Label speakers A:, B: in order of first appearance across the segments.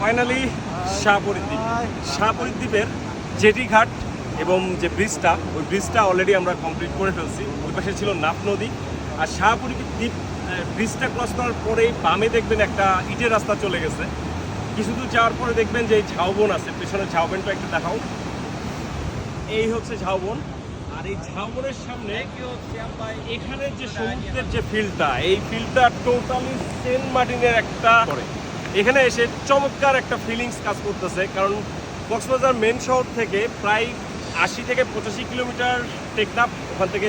A: Finally Shahpuri দ্বীপ শাহপুরী দ্বীপের jetty ঘাট এবং যে ব্রিজটা ওই ব্রিজটা অলরেডি আমরা কমপ্লিট করে ফেলছি। ওই পাশে ছিল নাপ নদী। আর শাহপুরী দ্বীপ ব্রিজটা ক্রস করার পরেই বামে দেখবেন একটা ইটের রাস্তা চলে গেছে। কিছু দূর যাওয়ার পরে দেখবেন যে ঝাউবন আছে। পেছনে ঝাউবনটা একটু দেখাও। এই হচ্ছে ঝাউবন। আর এই ঝাউবনের সামনে এখানের যে সমুদ্রের যে ফিল্ডটা এই ফিল্ডটা টোটালি সেন্ট মার্টিনের একটা করে এখানে এসে চমৎকার একটা ফিলিংস কাজ করতেছে, কারণ কক্সবাজার মেন শহর থেকে প্রায় আশি থেকে পঁচাশি কিলোমিটার টেকনাপ ওখান থেকে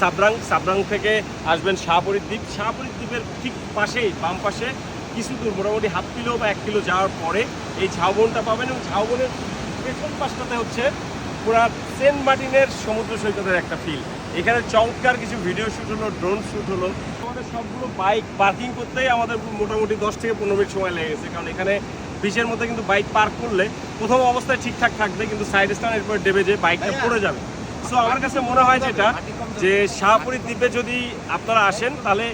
A: সাবরাং সাবরাং থেকে আসবেন শাহপুরীর দ্বীপ। শাহপুরীর দ্বীপের ঠিক পাশেই, বাম পাশে কিছু দূর, মোটামুটি হাফ কিলো বা এক কিলো যাওয়ার পরে এই ঝাউবনটা পাবেন এবং ঝাউবনের পেছন পাশটাতে হচ্ছে পুরা সেন্ট মার্টিনের সমুদ্র সৈকতের একটা ফিল এখানে চমৎকার কিছু ভিডিও শ্যুট হলো ড্রোন শ্যুট হলো। আমাদের সবগুলো বাইক পার্কিং করতেই আমাদের মোটামুটি দশ থেকে পনেরো মিনিট সময় লেগে গেছে কারণ এখানে বিচের মধ্যে কিন্তু বাইক পার্ক করলে প্রথম অবস্থায় ঠিকঠাক থাকবে কিন্তু সাইড স্ট্যান্ড এরপর দেবে যে বাইকটা পড়ে যাবে। সো আমার কাছে মনে হয় যেটা যে শাহপুরী দ্বীপে যদি আপনারা আসেন তাহলে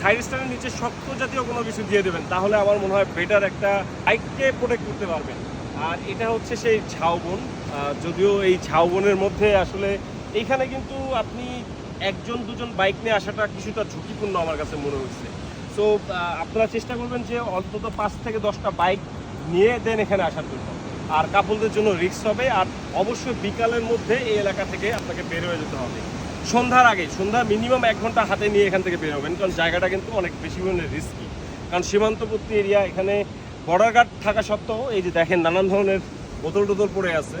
A: সাইড স্ট্যান্ডের নিচে শক্ত জাতীয় কোনো কিছু দিয়ে দেবেন তাহলে আমার মনে হয় বেটার একটা বাইককে প্রোটেক্ট করতে পারবেন। আর এটা হচ্ছে সেই ঝাউবন যদিও এই ঝাউবনের মধ্যে আসলে এইখানে কিন্তু আপনি একজন, দুজন বাইক নিয়ে আসাটা কিছুটা ঝুঁকিপূর্ণ আমার কাছে মনে হচ্ছে। সো আপনারা চেষ্টা করবেন যে অন্তত পাঁচ থেকে দশটা বাইক নিয়ে দেন এখানে আসার জন্য। আর কাপলদের জন্য রিস্ক হবে, আর অবশ্যই বিকালের মধ্যে এই এলাকা থেকে আপনাকে বের হয়ে যেতে হবে। সন্ধ্যার আগে, সন্ধ্যা মিনিমাম এক ঘণ্টা হাতে নিয়ে এখান থেকে বের হবেন, কারণ জায়গাটা কিন্তু অনেক বেশি পরিমাণে রিস্কি কারণ সীমান্তবর্তী এরিয়া এখানে বর্ডার গার্ড থাকা সত্ত্বেও, এই যে দেখেন নানান ধরনের বোতল টোতল পড়ে আছে।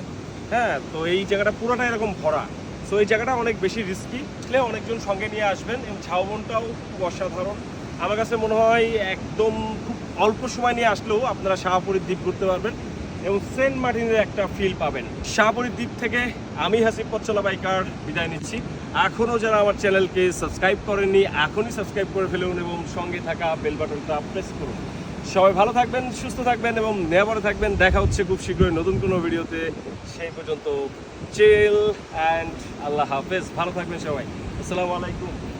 A: হ্যাঁ তো এই জায়গাটা পুরোটা এরকম ভরা। সো এই জায়গাটা অনেক বেশি রিস্কি আসলে অনেকজন সঙ্গে নিয়ে আসবেন এবং ঝাউবনটাও খুব অসাধারণ। আমার কাছে মনে হয় একদম খুব অল্প সময় নিয়ে আসলেও আপনারা শাহপুরীর দ্বীপ ঘুরতে পারবেন এবং সেন্ট মার্টিনের একটা ফিল পাবেন। শাহপুরীর দ্বীপ থেকে আমি হাসিব পচ্চলা বাইকার বিদায় নিচ্ছি। এখনও যারা আমার চ্যানেলকে সাবস্ক্রাইব করেননি, এখনই সাবস্ক্রাইব করে ফেলুন এবং সঙ্গে থাকা বেল বাটনটা প্রেস করুন। সবাই ভালো থাকবেন, সুস্থ থাকবেন এবং নেভারে থাকবেন। দেখা হচ্ছে খুব শীঘ্রই নতুন কোনো ভিডিওতে সেই পর্যন্ত চিল অ্যান্ড আল্লাহ হাফেজ ভালো থাকবেন সবাই। আসসালামু আলাইকুম।